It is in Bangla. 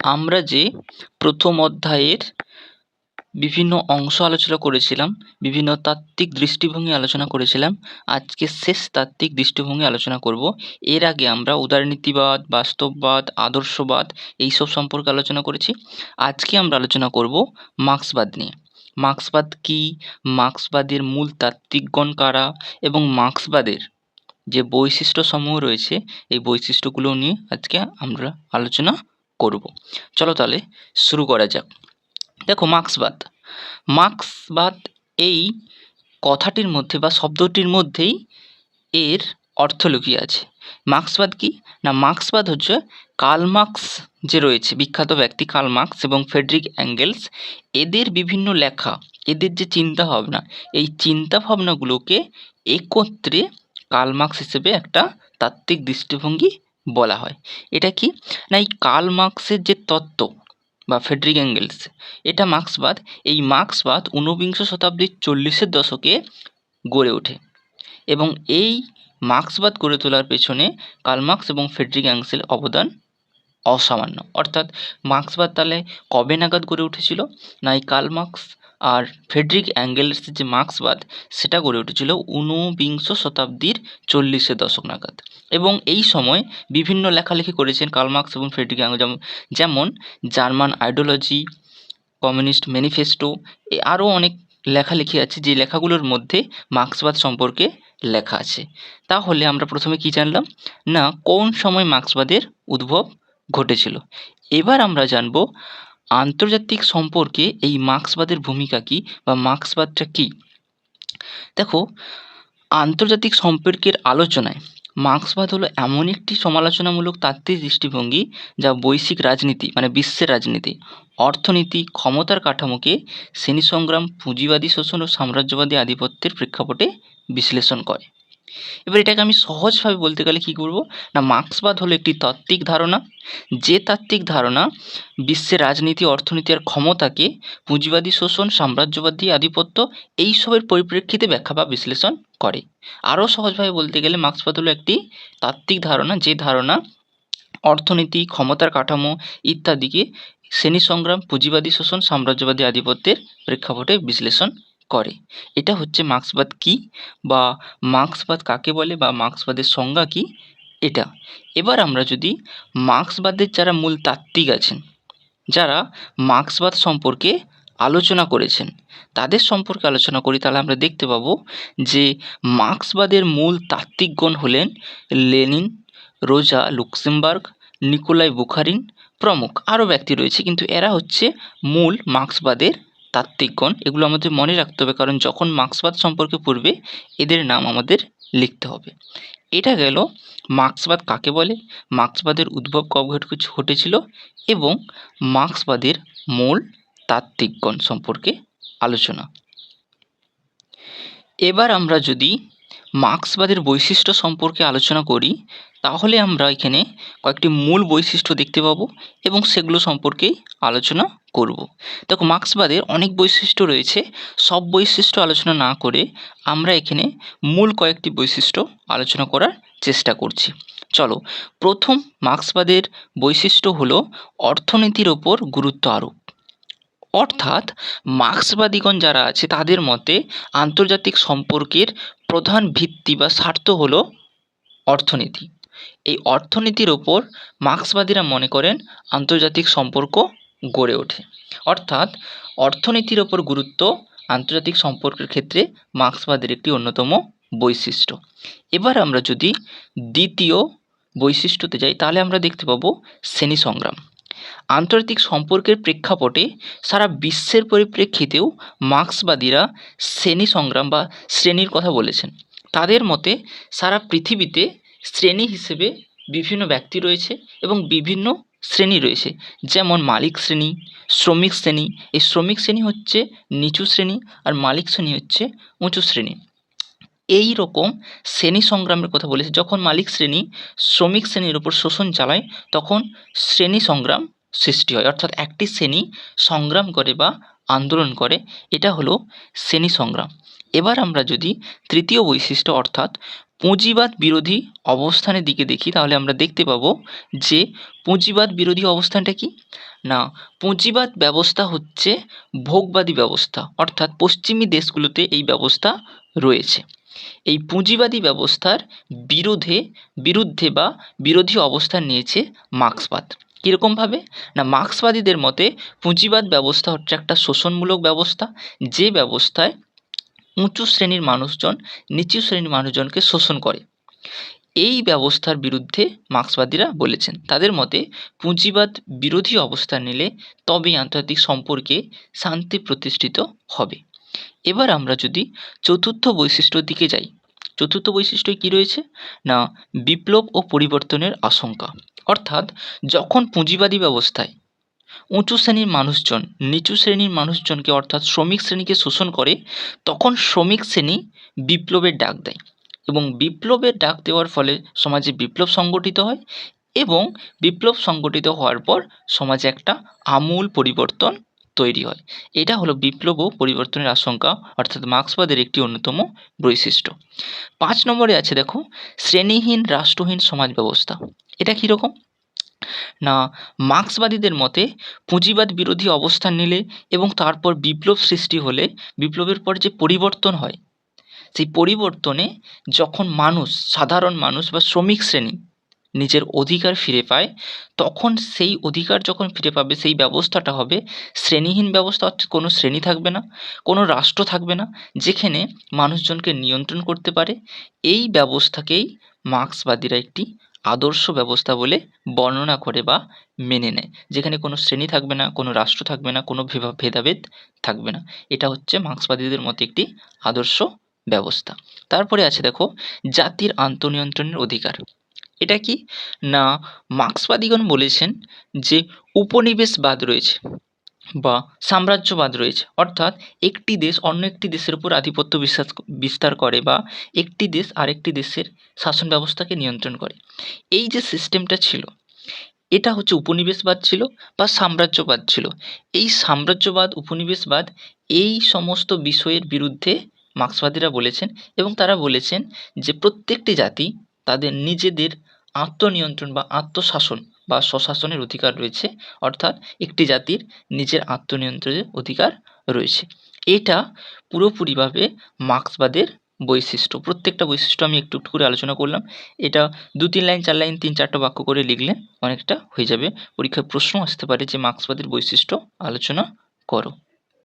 আমরা যে প্রথম অধ্যায়ের বিভিন্ন অংশ আলোচনা করেছিলাম, বিভিন্ন তাত্ত্বিক দৃষ্টিভঙ্গি আলোচনা করেছিলাম, আজকে শেষ তাত্ত্বিক দৃষ্টিভঙ্গি আলোচনা করব। এর আগে আমরা উদারনীতিবাদ, বাস্তববাদ, আদর্শবাদ এইসব সম্পর্কে আলোচনা করেছি। আজকে আমরা আলোচনা করব মার্ক্সবাদ নিয়ে। মার্ক্সবাদ কী? মার্ক্সবাদের মূল তাত্ত্বিকগণ কারা? এবং মার্ক্সবাদের যে বৈশিষ্ট্য সমূহ রয়েছে, এই বৈশিষ্ট্যগুলো নিয়ে আজকে আমরা আলোচনা করব। চলো তাহলে শুরু করা যাক। দেখো মার্ক্সবাদ। মার্ক্সবাদ এই কথাটির মধ্যে বা শব্দটির মধ্যেই এর অর্থ লুকিয়ে আছে। মার্ক্সবাদ কি? না, মার্ক্সবাদ হচ্ছে কার্ল মার্ক্স যে রয়েছে, বিখ্যাত ব্যক্তি কার্ল মার্ক্স এবং ফেডরিক অ্যাঙ্গেলস এদের বিভিন্ন লেখা, এদের যে চিন্তা ভাবনা এই চিন্তা ভাবনাগুলোকে একত্রে কার্ল মার্ক্স হিসেবে একটা তাত্ত্বিক দৃষ্টিভঙ্গি বলা হয়। এটা কি? না, এই কার্ল মার্ক্সের যে তত্ত্ব বা ফেডরিক অ্যাঙ্গেলস এটা মার্ক্সবাদ, এই মার্ক্সবাদ ঊনবিংশ শতাব্দীর চল্লিশের দশকে গড়ে ওঠে। এবং এই মার্ক্সবাদ গড়ে তোলার পেছনে কার্ল মার্ক্স এবং ফেডরিক অ্যাঙ্গেলসের অবদান অসামান্য। অর্থাৎ মার্ক্সবাদ তাহলে কবে নাগাদ গড়ে উঠেছিল? না, এই কার্ল মার্ক্স আর ফেডরিক অ্যাঙ্গেলসের যে মার্ক্সবাদ, সেটা গড়ে উঠেছিল ঊনবিংশ শতাব্দীর চল্লিশের দশক নাগাদ। এবং এই সময় বিভিন্ন লেখালেখি করেছেন কার্ল মার্ক্স এবং ফ্রেডরিক অ্যাঙ্গেল, যেমন জার্মান আইডিওলজি, কমিউনিস্ট ম্যানিফেস্টো আরও অনেক লেখালেখি আছে যে লেখাগুলোর মধ্যে মার্ক্সবাদ সম্পর্কে লেখা আছে। তাহলে আমরা প্রথমে কি জানলাম? না, কোন সময় মার্ক্সবাদের উদ্ভব ঘটেছিল? এবার আমরা জানব আন্তর্জাতিক সম্পর্কে এই মার্ক্সবাদের ভূমিকা কী বা মার্ক্সবাদটা কী? দেখো, আন্তর্জাতিক সম্পর্কের আলোচনায় মার্ক্সবাদ হলো এমন একটি সমালোচনামূলক তাত্ত্বিক দৃষ্টিভঙ্গি যা বৈশ্বিক রাজনীতি মানে বিশ্বের রাজনীতি, অর্থনীতি, ক্ষমতার কাঠামোকে শ্রেণি সংগ্রাম পুঁজিবাদী শোষণ ও সাম্রাজ্যবাদী আধিপত্যের প্রেক্ষাপটে বিশ্লেষণ করে। এবার এটাকে আমি সহজভাবে বলতে গেলে কি করব? না, মার্ক্সবাদ হলো একটি তাত্ত্বিক ধারণা। যে তাত্ত্বিক ধারণা বিশ্বের রাজনীতি, অর্থনীতি আর ক্ষমতাকে পুঁজিবাদী শোষণ, সাম্রাজ্যবাদী আধিপত্য এইসবের পরিপ্রেক্ষিতে ব্যাখ্যা বা বিশ্লেষণ করে। আরও সহজভাবে বলতে গেলে মার্ক্সবাদ হলো একটি তাত্ত্বিক ধারণা। যে ধারণা অর্থনীতি, ক্ষমতার কাঠামো ইত্যাদিকে শ্রেণি সংগ্রাম পুঁজিবাদী শোষণ, সাম্রাজ্যবাদী আধিপত্যের প্রেক্ষাপটে বিশ্লেষণ করে। এটা হচ্ছে মার্ক্সবাদ কী বা মার্ক্সবাদ কাকে বলে বা মার্ক্সবাদের সংজ্ঞা কী? এটা। এবার আমরা যদি মার্ক্সবাদের যারা মূল তাত্ত্বিক আছেন, যারা মার্ক্সবাদ সম্পর্কে আলোচনা করেছেন, তাদের সম্পর্কে আলোচনা করি, তাহলে আমরা দেখতে পাবো যে মার্ক্সবাদের মূল তাত্ত্বিকগণ হলেন লেনিন, রোজা, লুক্সেমবার্গ, নিকোলাই বুখারিন প্রমুখ। আরও ব্যক্তি রয়েছে, কিন্তু এরা হচ্ছে মূল মার্ক্সবাদের তাত্ত্বিকগণ এগুলো আমাদের মনে রাখতে হবে কারণ যখন মার্ক্সবাদ সম্পর্কে পড়বে, এদের নাম আমাদের লিখতে হবে। এটা গেল মার্ক্সবাদ কাকে বলে? মার্ক্সবাদের উদ্ভব কবে ঘটেছিল এবং মার্ক্সবাদের মূল তাত্ত্বিকগণ সম্পর্কে আলোচনা। এবার আমরা যদি মার্ক্সবাদের বৈশিষ্ট্য সম্পর্কে আলোচনা করি তাহলে আমরা এখানে কয়েকটি মূল বৈশিষ্ট্য দেখতে পাবো এবং সেগুলো সম্পর্কেই আলোচনা করব। দেখো, মার্ক্সবাদের অনেক বৈশিষ্ট্য রয়েছে। সব বৈশিষ্ট্য আলোচনা না করে আমরা এখানে মূল কয়েকটি বৈশিষ্ট্য আলোচনা করার চেষ্টা করছি। চলো, প্রথম মার্ক্সবাদের বৈশিষ্ট্য হলো অর্থনীতির ওপর গুরুত্ব আরোপ। অর্থাৎ মার্ক্সবাদীগণ যারা আছে, তাদের মতে আন্তর্জাতিক সম্পর্কের প্রধান ভিত্তি বা স্বার্থ হলো অর্থনীতি। এই অর্থনীতির ওপর মার্ক্সবাদীরা মনে করেন আন্তর্জাতিক সম্পর্ক গড়ে ওঠে। অর্থাৎ অর্থনীতির ওপর গুরুত্ব আন্তর্জাতিক সম্পর্কের ক্ষেত্রে মার্ক্সবাদের একটি অন্যতম বৈশিষ্ট্য। এবার আমরা যদি দ্বিতীয় বৈশিষ্ট্যতে যাই, তাহলে আমরা দেখতে পাবো শ্রেণি সংগ্রাম আন্তর্জাতিক সম্পর্কের প্রেক্ষাপটে সারা বিশ্বের পরিপ্রেক্ষিতেও মার্ক্সবাদীরা শ্রেণি সংগ্রাম বা শ্রেণির কথা বলেছেন। তাদের মতে সারা পৃথিবীতে শ্রেণি হিসেবে বিভিন্ন ব্যক্তি রয়েছে এবং বিভিন্ন শ্রেণি রয়েছে। যেমন মালিক শ্রেণি, শ্রমিক শ্রেণি। এই শ্রমিক শ্রেণি হচ্ছে নিচু শ্রেণি আর মালিক শ্রেণি হচ্ছে উঁচু শ্রেণি। এই রকম শ্রেণি সংগ্রামের কথা বলেছে। যখন মালিক শ্রেণি শ্রমিক শ্রেণির ওপর শোষণ চালায়, তখন শ্রেণি সংগ্রাম সৃষ্টি হয়। অর্থাৎ একটি শ্রেণি সংগ্রাম করে বা আন্দোলন করে। এটা হলো শ্রেণি সংগ্রাম। এবার আমরা যদি তৃতীয় বৈশিষ্ট্য অর্থাৎ পুঁজিবাদ বিরোধী অবস্থানের দিকে দেখি, তাহলে আমরা দেখতে পাবো যে পুঁজিবাদ বিরোধী অবস্থানটা কি? না, পুঁজিবাদ ব্যবস্থা হচ্ছে ভোগবাদী ব্যবস্থা, অর্থাৎ পশ্চিমী দেশগুলোতে এই ব্যবস্থা রয়েছে। এই পুঁজিবাদী ব্যবস্থার বিরোধে বিরুদ্ধে বা বিরোধী অবস্থান নিয়েছে মার্ক্সবাদ। কীরকমভাবে? না, মার্ক্সবাদীদের মতে পুঁজিবাদ ব্যবস্থা হচ্ছে একটা শোষণমূলক ব্যবস্থা, যে ব্যবস্থায় উঁচু শ্রেণির মানুষজন, নিচু শ্রেণির মানুষজনকে শোষণ করে। এই ব্যবস্থার বিরুদ্ধে মার্ক্সবাদীরা বলেছেন, তাদের মতে পুঁজিবাদ বিরোধী অবস্থান নিলে তবেই আন্তর্জাতিক সম্পর্কে শান্তি প্রতিষ্ঠিত হবে। এবার আমরা যদি চতুর্থ বৈশিষ্ট্যর দিকে যাই। চতুর্থ বৈশিষ্ট্য কী রয়েছে? না, বিপ্লব ও পরিবর্তনের আশঙ্কা। অর্থাৎ যখন পুঁজিবাদী ব্যবস্থায় উঁচু শ্রেণির মানুষজন, নিচু শ্রেণির মানুষজনকে অর্থাৎ শ্রমিক শ্রেণীকে শোষণ করে তখন শ্রমিক শ্রেণি বিপ্লবের ডাক দেয় এবং বিপ্লবের ডাক দেওয়ার ফলে সমাজে বিপ্লব সংগঠিত হয় এবং বিপ্লব সংগঠিত হওয়ার পর সমাজে একটা আমূল পরিবর্তন তৈরি হয়। এটা হলো বিপ্লব ও পরিবর্তনের আশঙ্কা অর্থাৎ মার্ক্সবাদের একটি অন্যতম বৈশিষ্ট্য। পাঁচ নম্বরে আছে দেখো, শ্রেণীহীন, রাষ্ট্রহীন সমাজ ব্যবস্থা। এটা কীরকম? না, মার্ক্সবাদীদের মতে পুঁজিবাদ বিরোধী অবস্থান নিলে এবং তারপর বিপ্লব সৃষ্টি হলে বিপ্লবের পর যে পরিবর্তন হয়, সেই পরিবর্তনে যখন মানুষ, সাধারণ মানুষ বা শ্রমিক শ্রেণি নিজের অধিকার ফিরে পায়, তখন সেই অধিকার যখন ফিরে পাবে, সেই ব্যবস্থাটা হবে শ্রেণীহীন ব্যবস্থা, অর্থাৎ কোনো শ্রেণি থাকবে না, কোনো রাষ্ট্র থাকবে না, যেখানে মানুষজনকে নিয়ন্ত্রণ করতে পারে। এই ব্যবস্থাকেই মার্ক্সবাদীরা একটি আদর্শ ব্যবস্থা বলে বর্ণনা করে বা মেনে নেয়। যেখানে কোনো শ্রেণি থাকবে না, কোনো রাষ্ট্র থাকবে না, কোনো ভেদাভেদ থাকবে না। এটা হচ্ছে মার্ক্সবাদীদের মতে একটি আদর্শ ব্যবস্থা। তারপরে আছে দেখো, জাতির আত্মনিয়ন্ত্রণের অধিকার। এটা কি? না, মার্ক্সবাদীগণ বলেছেন যে উপনিবেশবাদ রয়েছে। বা সাম্রাজ্যবাদ রয়েছে। অর্থাৎ একটি দেশ অন্য একটি দেশের উপর আধিপত্য বিশ্বাস বিস্তার করে বা একটি দেশ আরেকটি দেশের শাসন ব্যবস্থাকে নিয়ন্ত্রণ করে। এই যে সিস্টেমটা ছিল, এটা হচ্ছে উপনিবেশবাদ ছিল বা সাম্রাজ্যবাদ ছিল। এই সাম্রাজ্যবাদ, উপনিবেশবাদ এই সমস্ত বিষয়ের বিরুদ্ধে মার্ক্সবাদীরা বলেছেন এবং তারা বলেছেন যে প্রত্যেকটি জাতি তাদের নিজেদের আত্মনিয়ন্ত্রণ বা আত্মশাসন বা স্বশাসনের অধিকার রয়েছে, অর্থাৎ একটি জাতির নিজের আত্মনিয়ন্ত্রণের অধিকার রয়েছে। এটা পুরোপুরিভাবে মার্ক্সবাদের বৈশিষ্ট্য। প্রত্যেকটা বৈশিষ্ট্য আমি একটু একটু করে আলোচনা করলাম। এটা দু তিন লাইন, চার লাইন, তিন, চারটা বাক্য করে লিখলে অনেকটা হয়ে যাবে। পরীক্ষায় প্রশ্ন আসতে পারে যে মার্ক্সবাদের বৈশিষ্ট্য আলোচনা করো।